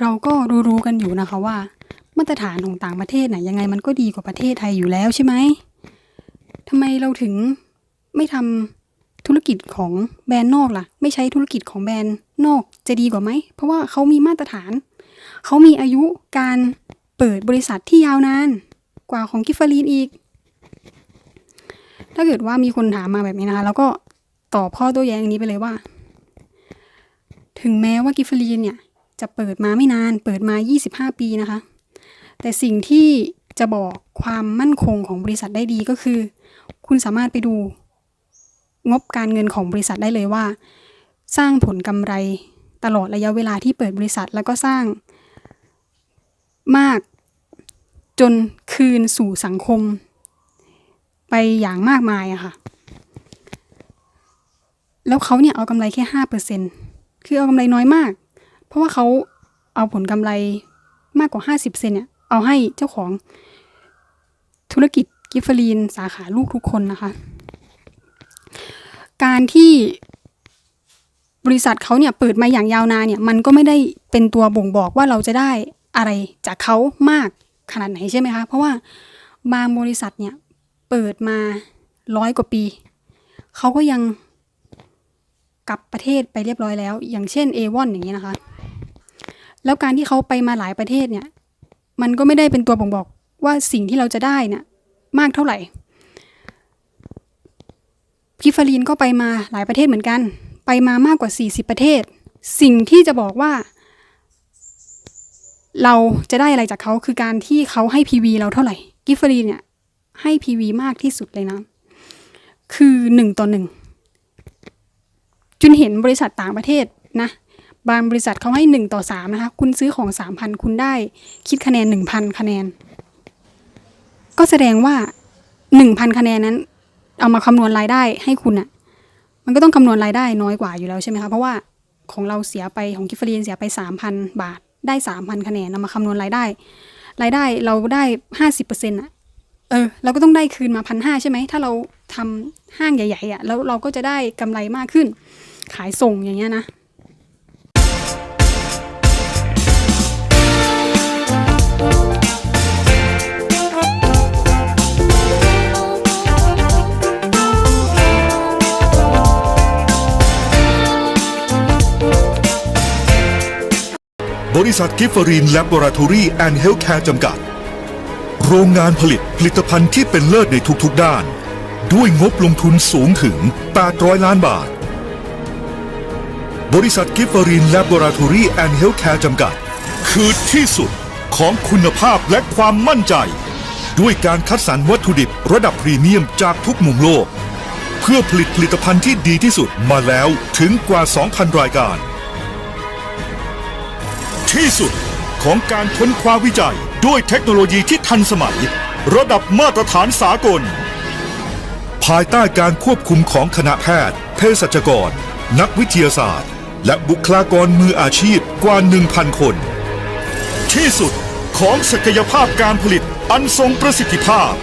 เราก็รู้ๆกันอยู่นะคะว่า มาตรฐานของต่างประเทศน่ะยังไงมันก็ดีกว่าประเทศไทยอยู่แล้วใช่ไหมทำไมเราถึงไม่ทำธุรกิจของแบรนด์นอกล่ะ ไม่ใช้ธุรกิจของแบรนด์นอกจะดีกว่าไหม เพราะว่าเขามีมาตรฐาน เขามีอายุการเปิดบริษัทที่ยาวนาน กว่าของกิฟฟารีนอีก ถ้าเกิดว่ามีคนถามมาแบบนี้นะคะ แล้วก็ตอบข้อโต้แย้งนี้ไปเลยว่า ถึงแม้ว่ากิฟฟารีนเนี่ย จะเปิดมาไม่นานเปิดมา 25 ปีนะคะ แต่สิ่งที่จะบอกความมั่นคงของบริษัทได้ดีก็คือ คุณสามารถไปดู งบการเงินของบริษัทได้เลยว่า สร้างผลกำไรตลอดระยะเวลาที่เปิดบริษัทแล้วก็สร้างมากจนคืนสู่สังคม ไปอย่างมากมายอะค่ะ แล้วเขาเนี่ยเอากำไรแค่ห้าเปอร์เซ็นคือเอากำไรน้อยมาก เพราะว่าเขาเอาผลกำไรมากกว่าห้าสิบเซนเนี่ย เอาให้เจ้าของธุรกิจกิฟฟอรีนสาขาลูกทุกคนนะคะ การที่บริษัทเขาเนี่ยเปิดมาอย่างยาวนานเนี่ย มันก็ไม่ได้เป็นตัวบ่งบอกว่าเราจะได้อะไรจากเขามากขนาดไหนใช่ไหมคะ เพราะว่าบางบริษัทเนี่ยเปิดมาร้อยกว่าปี เขาก็ยังกลับประเทศไปเรียบร้อยแล้ว อย่างเช่น a อ o n อย่างนี้นะคะ แล้วการที่เขาไปมาหลายประเทศเนี่ย มันก็ไม่ได้เป็นตัวบ่งบอกว่าสิ่งที่เราจะได้เนี่ยมากเท่าไหร่กิฟฟารีนก็ไปมาหลายประเทศเหมือนกัน ไปมามากกว่า 40 ประเทศ สิ่งที่จะบอกว่า เราจะได้อะไรจากเขาคือการที่เขาให้ PV เราเท่าไหร่ กิฟฟารีนเนี่ยให้ PV มากที่สุดเลยนะ คือหนึ่งต่อหนึ่งจุนเห็นบริษัทต่างประเทศนะ บางบริษัทเขาให้หนึ่งต่อสามนะคะ คุณซื้อของสามพันคุณได้คิดคะแนนหนึ่งพันคะแนน ก็แสดงว่าหนึ่งพันคะแนนนั้น เอามาคำนวณรายได้ให้คุณอะมันก็ต้องคำนวณรายได้น้อยกว่าอยู่แล้วใช่ไหมคะ เพราะว่าของเราเสียไปของกิฟฟรีนเสียไปสามพันบาท ได้สามพันคะแนนเอามาคำนวณรายได้ รายได้เราได้ห้าสิบเปอร์เซ็นต์อะเออเราก็ต้องได้คืนมาพันห้าใช่ไหม ถ้าเราทำห้างใหญ่ๆอะ่ะแล้วเราก็จะได้กำไรมากขึ้น ขายส่งอย่างเงี้ยนะ บริษัทกิฟฟรีนแลบอราทอรี่แอนด์เฮลท์แคร์จำกัด โรงงานผลิตผลิตภัณฑ์ที่เป็นเลิศในทุกๆด้าน ด้วยงบลงทุนสูงถึง 800 ล้านบาท บริษัทกิฟฟรีนแลบอราทอรี่แอนด์เฮลท์แคร์จำกัด คือที่สุดของคุณภาพและความมั่นใจ ด้วยการคัดสรรวัตถุดิบระดับพรีเมียมจากทุกมุมโลก เพื่อผลิตผลิตภัณฑ์ที่ดีที่สุดมาแล้วถึงกว่า 2,000 รายการ ที่สุดของการค้นคว้าวิจัย ด้วยเทคโนโลยีที่ทันสมัย ระดับมาตรฐานสากล ภายใต้การควบคุมของคณะแพทย์ เภสัชกร นักวิทยาศาสตร์ และบุคลากรมืออาชีพกว่า 1,000 คน ที่สุดของศักยภาพการผลิตอันทรงประสิทธิภาพ